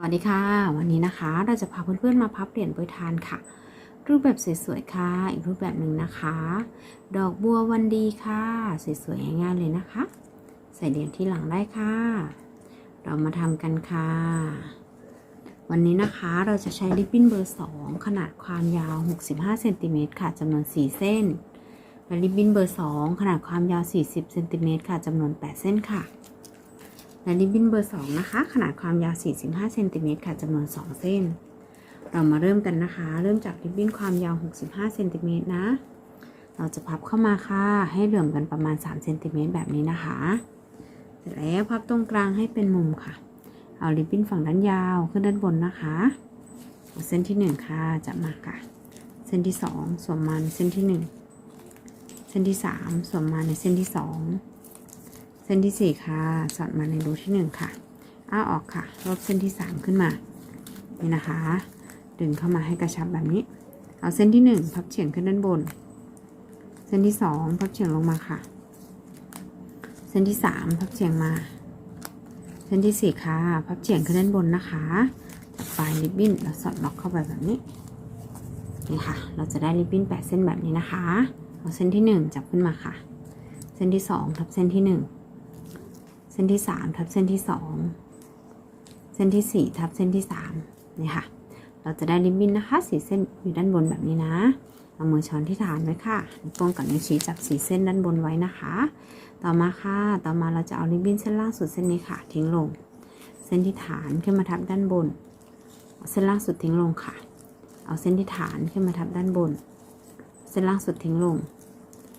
สวัสดีค่ะ วันนี้นะคะเราจะพาเพื่อนๆมาพับเหรียญโปรยทานค่ะ รูปแบบสวยๆค่ะอีกรูปแบบหนึ่งนะคะ ดอกบัววันดีค่ะสวยๆง่ายๆเลยนะคะ ใส่เหรียญที่หลังได้ค่ะ เรามาทำกันค่ะ วันนี้นะคะเราจะใช้ริบบิ้นเบอร์ 2 ขนาดความยาว 65เซนติเมตรค่ะจำนวน 4 เส้นและริบบิ้นเบอร์ 2 ขนาดความยาว 40เซนติเมตรค่ะจำนวน 8 เส้นค่ะ และริบบิ้นเบอร์ 2 นะคะ ขนาดความยาว 45เซนติเมตรค่ะจำนวน 2 เส้น เรามาเริ่มกันนะคะ เริ่มจากริบบิ้นความยาว 65เซนติเมตรนะ เราจะพับเข้ามาค่ะ ให้เหลื่อมกันประมาณ3เซนติเมตรแบบนี้นะคะ เสร็จแล้วพับตรงกลางให้เป็นมุมค่ะ เอาริบบิ้นฝั่งด้านยาวขึ้นด้านบนนะคะ เส้นที่ 1 ค่ะจับมาค่ะ เส้นที่ 2สวมมาในเส้นที่ 1 เส้นที่ 3สวมมาในเส้นที่ 2 เส้นที่ 4 ค่ะ สอดมาในรูที่ 1 ค่ะ อ้าออกค่ะ ลบเส้นที่ 3 ขึ้นมา นี่นะคะ ดึงเข้ามาให้กระชับแบบนี้ เอาเส้นที่ 1 พับเฉียงขึ้นด้านบน เส้นที่ 2 พับเฉียงลงมาค่ะ เส้นที่ 3 พับเฉียงมา เส้นที่ 4 ค่ะ พับเฉียงขึ้นด้านบนนะคะจับปลายริบบิ้นแล้วสอดล็อกเข้าไปแบบนี้ นี่ค่ะ เราจะได้ริบบิ้น8 เส้นแบบนี้นะคะ เอาเส้นที่ 1 จับขึ้นมาค่ะ เส้นที่ 2 ทับเส้นที่ 1 ส้นที่3ทับเส้นที่2เส้นที่4ทับเส้นที่3นี่ค่ะ เราจะได้ริบบิ้นนะคะสีเส้นอยู่ด้านบนแบบนี้นะเอามือช้อนที่ฐานไว้ค่ะนิ้วงกับนิ้วชี้จับสีเส้นด้านบนไว้นะคะ ต่อมาค่ะ ต่อมาเราจะเอาริบบิ้นเส้นล่างสุดเส้นนี้ค่ะ ทิ้งลง เส้นที่ฐานขึ้นมาทับด้านบน เส้นล่างสุดทิ้งลงค่ะ เอาเส้นที่ฐานขึ้นมาทับด้านบน เส้นล่างสุดทิ้งลง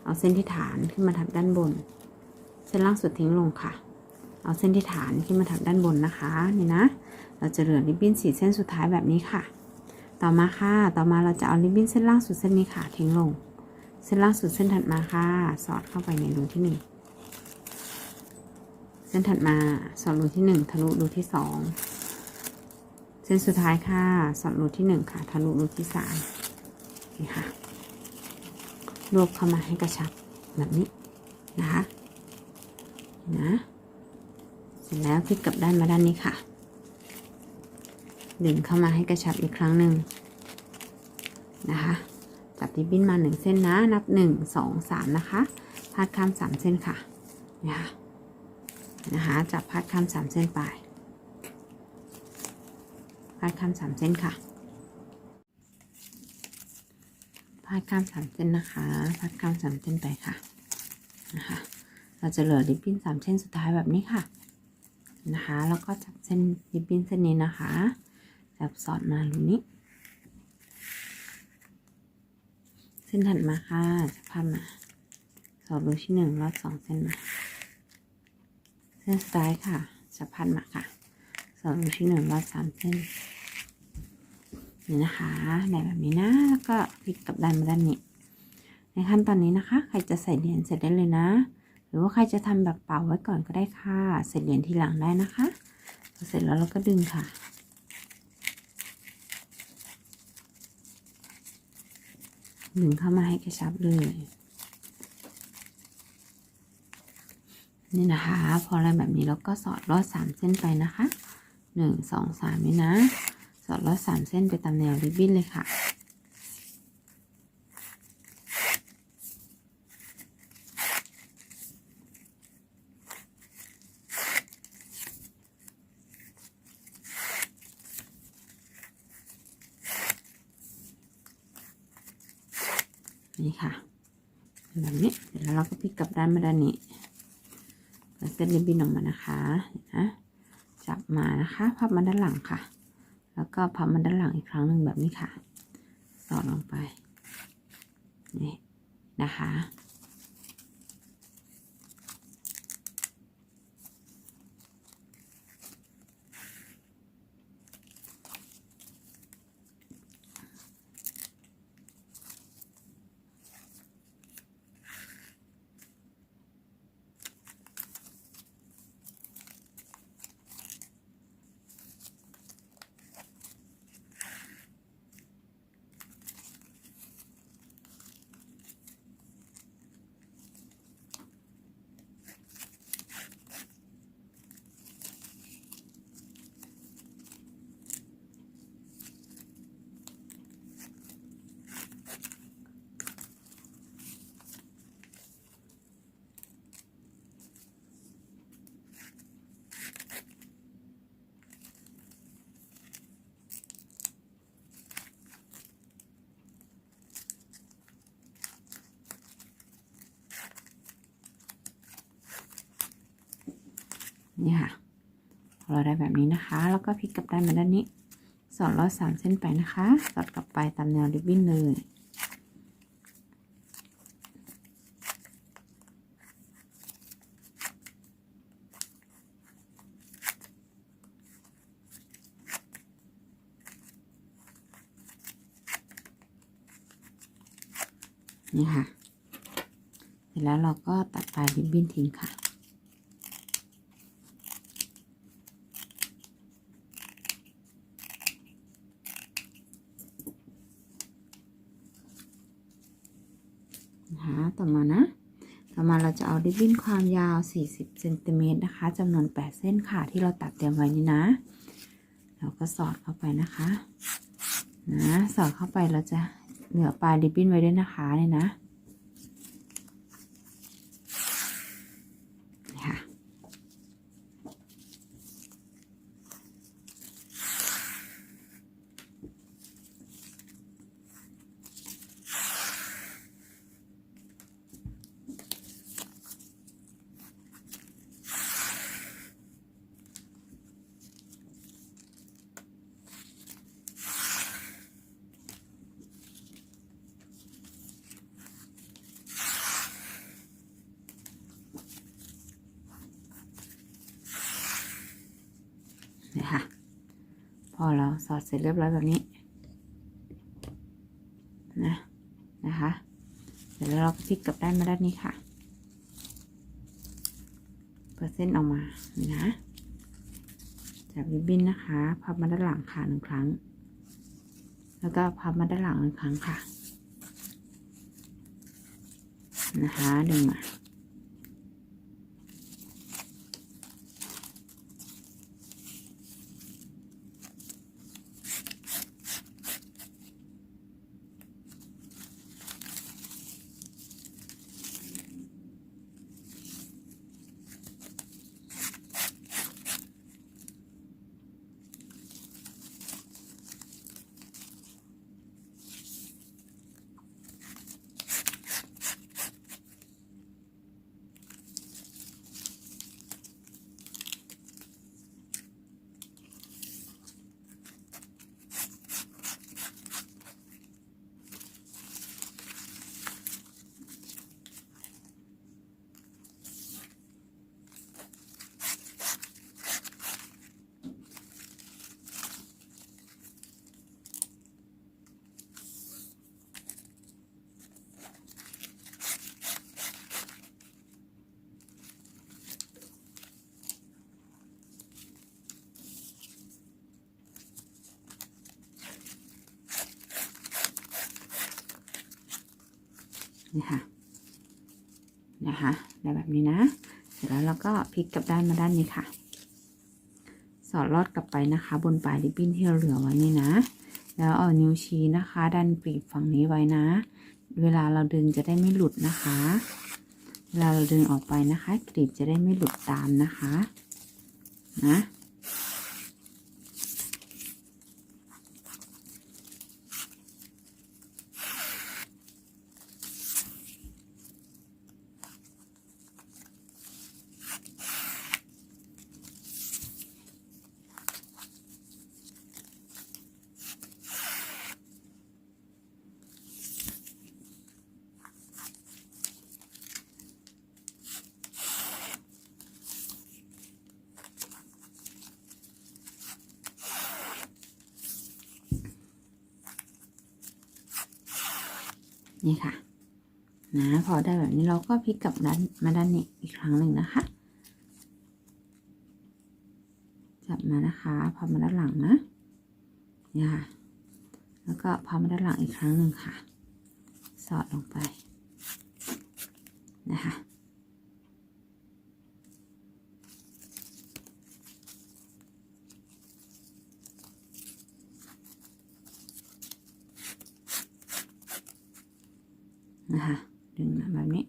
เอาเส้นที่ฐานขึ้นมาทับด้านบน เส้นล่างสุดทิ้งลงค่ะ เอาเส้นที่ฐานขึ้นมาทับด้านบนนะคะนี่นะ เราจะเหลือริบบิ้นสีเส้นสุดท้ายแบบนี้ค่ะ ต่อมาค่ะ ต่อมาเราจะเอาริบบิ้นเส้นล่างสุดเส้นนี้ค่ะทิ้งลง เส้นล่างสุดเส้นถัดมาค่ะ สอดเข้าไปในรูที่หนึ่งเส้นถัดมาสอดรูที่หนึ่งทะลุรูที่สองเส้นสุดท้ายค่ะ สอดรูที่หนึ่งค่ะ ทะลุรูที่สามนี่ค่ะ รวบเข้ามาให้กระชับแบบนี้นะคะนะ สร็จแล้วพลิกกลับด้านมาด้านนี้ค่ะ ดึงเข้ามาให้กระชับอีกครั้งหนึ่งนะคะจับริบบิ้นมาหนึ่งเส้นนะ นับหนึ่งสองสามนะคะพาดข้ามสามเส้นค่ะนี่ค่ะนะคะ จับพาดข้ามสามเส้นไปพาดข้ามสามเส้นค่ะพาดข้ามสามเส้นนะคะพาดข้ามสามเส้นไปค่ะนะคะเราจะเหลือริบบิ้นสามเส้นสุดท้ายแบบนี้ค่ะ นะคะ แล้วก็จับเส้นริบบิ้นเส้นนี้นะคะจับสอดมารูนี้ เส้นถัดมาค่ะจะพับมา สอดรูที่หนึ่งรอดสองเส้นมา เส้นสุดท้ายค่ะจะพันมาค่ะ สอดรูที่หนึ่งรอดสามเส้นนี่นะคะได้แบบนี้นะ แล้วก็พลิกกลับด้านมาด้านนี้ ในขั้นตอนนี้นะคะ ใครจะใส่เหรียญเสร็จได้เลยนะ หรือว่าใครจะทำแบบเป่าไว้ก่อนก็ได้ค่ะ เสร็จเหรียญทีหลังได้นะคะพอเสร็จแล้วเราก็ดึงค่ะ ดึงเข้ามาให้กระชับเลย นี่นะคะ พออะไรแบบนี้เราก็สอดลอดสามเส้นไปนะคะหนึ่งสองสามนี่นะ สอดลอดสามเส้นไปตามแนวริบบิ้นเลยค่ะ นี่ ค่ะแบบนี้เดี๋ยวเราก็พลิกกลับด้านมาด้านนี้แล้วเส้นริบบิ้นออกมานะคะนะจับมานะคะพับมาด้านหลังค่ะ แล้วก็พับมาด้านหลังอีกครั้งหนึ่งแบบนี้ค่ะสอดลงไปนี่นะคะ นี่ค่ะ เราได้แบบนี้นะคะ แล้วก็พลิกกลับด้านมาด้านนี้สอดลอดสามเส้นไปนะคะ สอดกลับไปตามแนวริบบิ้นเลยนี่ค่ะ เสร็จแล้วเราก็ตัดปลายริบบิ้นทิ้งค่ะ นะคะ ต่อมานะ ต่อมาเราจะเอาริบบิ้นความยาว 40เซนติเมตรนะคะจำนวน 8 เส้นค่ะที่เราตัดเตรียมไว้นี่นะ เราก็สอดเข้าไปนะคะนะสอดเข้าไปเราจะเหนือปลายริบบิ้นไว้ด้วยนะคะเนี่ยนะนี่ค่ะ นี่ค่ะ พอเราสอดเสร็จเรียบร้อยแบบนี้นะนะคะเสร็จแล้วเราก็พลิกกลับด้านมาด้านนี้ค่ะเปิดเส้นออกมานะจับริบบิ้นนะคะพับมาด้านหลังค่ะหนึ่งครั้ง แล้วก็พับมาด้านหลังหนึ่งครั้งค่ะนะคะดึงมา นี่ค่ะนะคะได้แบบนี้นะ เสร็จแล้วเราก็พลิกกลับด้านมาด้านนี้ค่ะ สอดลอดกลับไปนะคะ บนปลายริบบิ้นที่เราเหลือไว้นี่นะ แล้วเอานิ้วชี้นะคะ ดันกรีบฝั่งนี้ไว้นะ เวลาเราดึงจะได้ไม่หลุดนะคะ เวลาเราดึงออกไปนะคะ กรีบจะได้ไม่หลุดตามนะคะ นะ นี่ค่ะ นะพอได้แบบนี้เราก็พลิกกลับด้านมาด้านนี้อีกครั้งหนึ่งนะคะ จับมานะคะพอมาด้านหลังนะนี่ค่ะ แล้วก็พอมาด้านหลังอีกครั้งหนึ่งค่ะ สอดลงไปนะคะ นะคะดึงมาแบบนี้น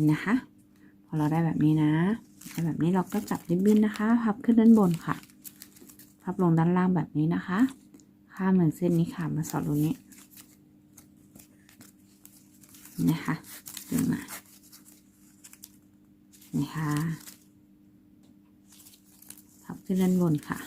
นี่นะคะ พอเราได้แบบนี้นะได้แบบนี้เราก็จับริบบิ้นนะคะ พับขึ้นด้านบนค่ะ พับลงด้านล่างแบบนี้นะคะ ข้ามหนึ่งเส้นนี้ค่ะ มาสอดตรงนี้นี่นะคะดึงมานี่ค่ะพับขึ้นด้านบนค่ะ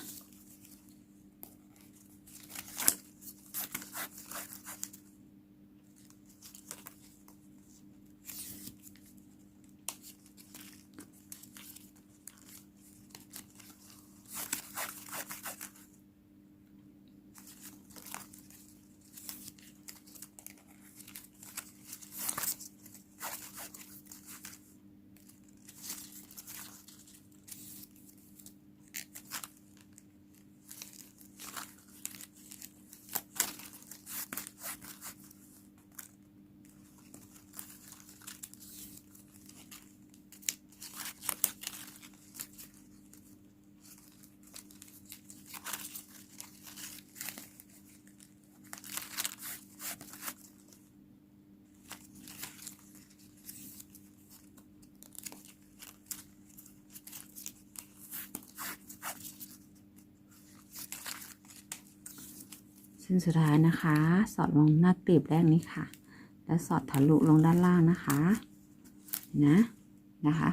เส้นสุดท้ายนะคะ สอดลงหน้ากลีบแรกนี้ค่ะ แล้วสอดทะลุลงด้านล่างนะคะนะนะคะ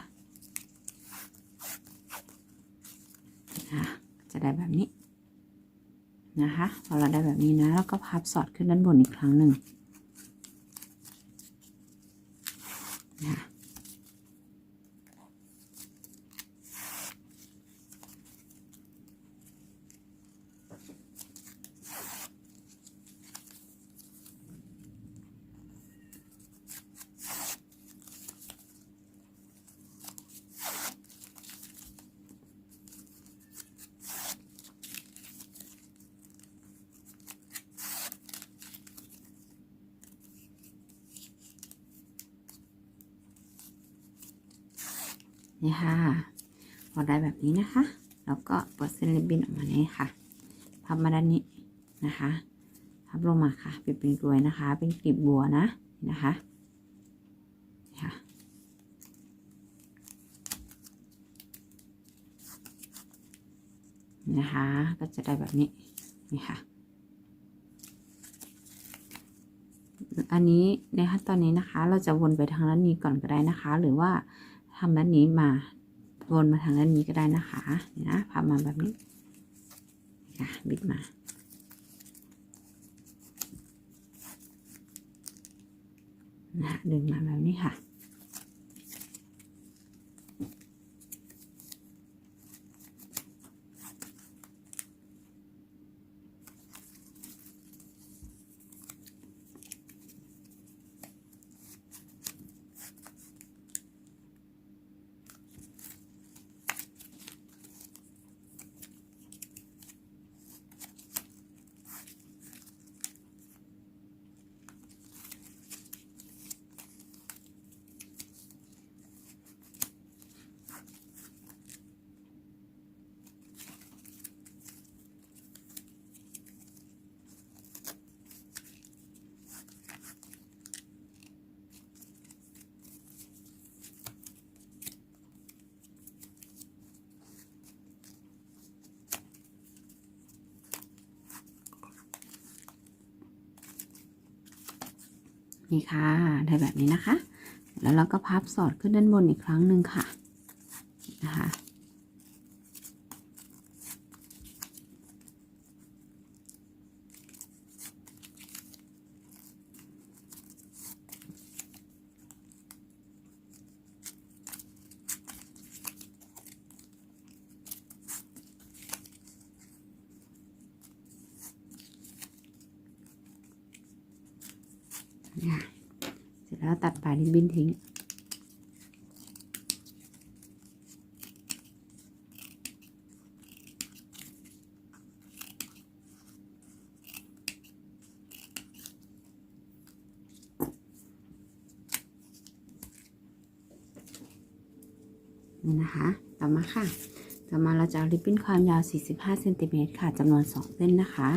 อะจะได้แบบนี้นะคะพอเราได้แบบนี้นะแล้วก็พับสอดขึ้นด้านบนอีกครั้งหนึ่งนะ นี่ค่ะพอได้แบบนี้นะคะ แล้วก็เปิดเส้นริบบิ้นออกมานี้ค่ะ พับมาด้านนี้นะคะ พับลงมาค่ะ เป็นเป็นกลวยนะคะ เป็นกลีบบัวนะนะคะค่ะนะคะ ก็จะได้แบบนี้นี่ค่ะ อันนี้ในขั้นตอนนี้นะคะ เราจะวนไปทางด้านนี้ก่อนก็ได้นะคะ หรือว่า ทำด้านนี้มาวนมาทางด้านนี้ก็ได้นะคะนี่นะพับมาแบบนี้ค่ะบิดมานะดึงมาแบบนี้ค่ะ นี่ค่ะได้แบบนี้นะคะ แล้วเราก็พับสอดขึ้นด้านบนอีกครั้งหนึ่งค่ะนะคะ เนี่ยเสร็จแล้วตัดปลายริบบิ้นทิ้ง นี่นะคะ ต่อมาค่ะ ต่อมาเราจะเอาริบบิ้นความยาว 45เซนติเมตรค่ะจำนวน 2 เส้นนะคะ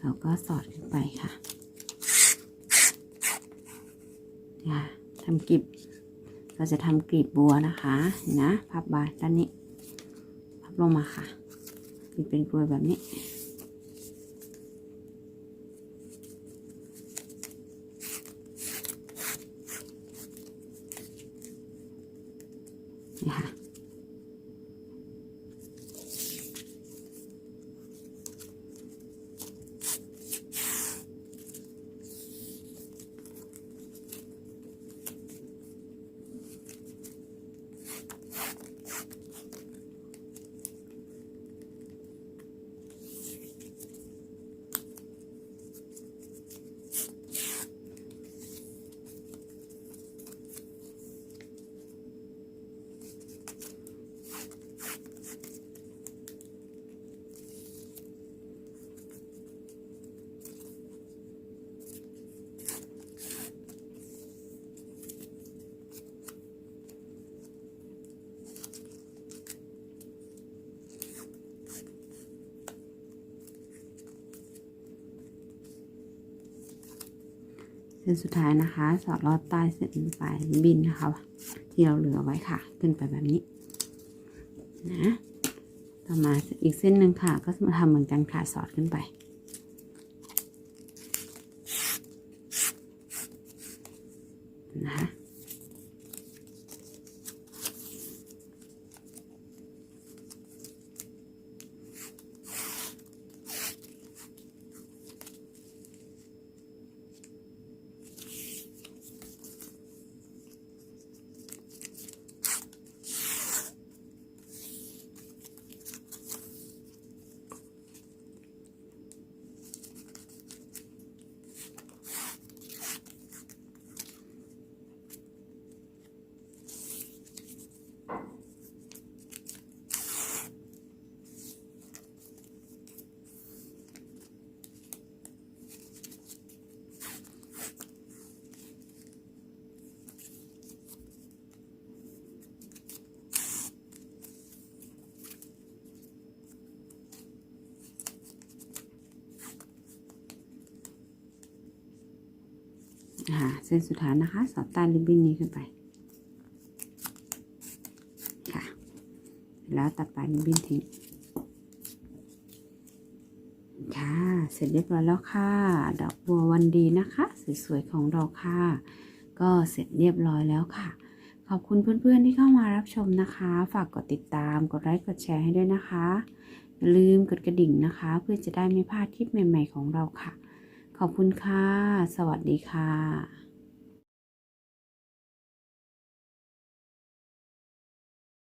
แล้วก็สอดขึ้นไปค่ะ ค่ะ ทำกลีบเราจะทำกลีบบัวนะคะนะพับบาด้านนี้พับลงมาค่ะเป็นกลวยแบบนี้ค่ะ เส้นสุดท้ายนะคะ สอดลอดใต้เส้นปลายบินนะคะ ที่เราเหลือไว้ค่ะ ขึ้นไปแบบนี้ นะ ต่อมาอีกเส้นหนึ่งค่ะ ก็มาทำเหมือนกันค่ะสอดขึ้นไป เส้นสุดท้ายนะคะ สอดใต้ริบบิ้นนี้ขึ้นไป ค่ะ แล้วตัดปลายริบบิ้นทิ้ง ค่ะ เสร็จเรียบร้อยแล้วค่ะ ดอกบัววันดีนะคะ สวยๆของเราค่ะ ก็เสร็จเรียบร้อยแล้วค่ะ ขอบคุณเพื่อนๆที่เข้ามารับชมนะคะ ฝากกดติดตาม กดไลค์ กดแชร์ให้ด้วยนะคะ อย่าลืมกดกระดิ่งนะคะ เพื่อจะได้ไม่พลาดคลิปใหม่ ๆ ของเราค่ะ ขอบคุณค่ะ สวัสดีค่ะ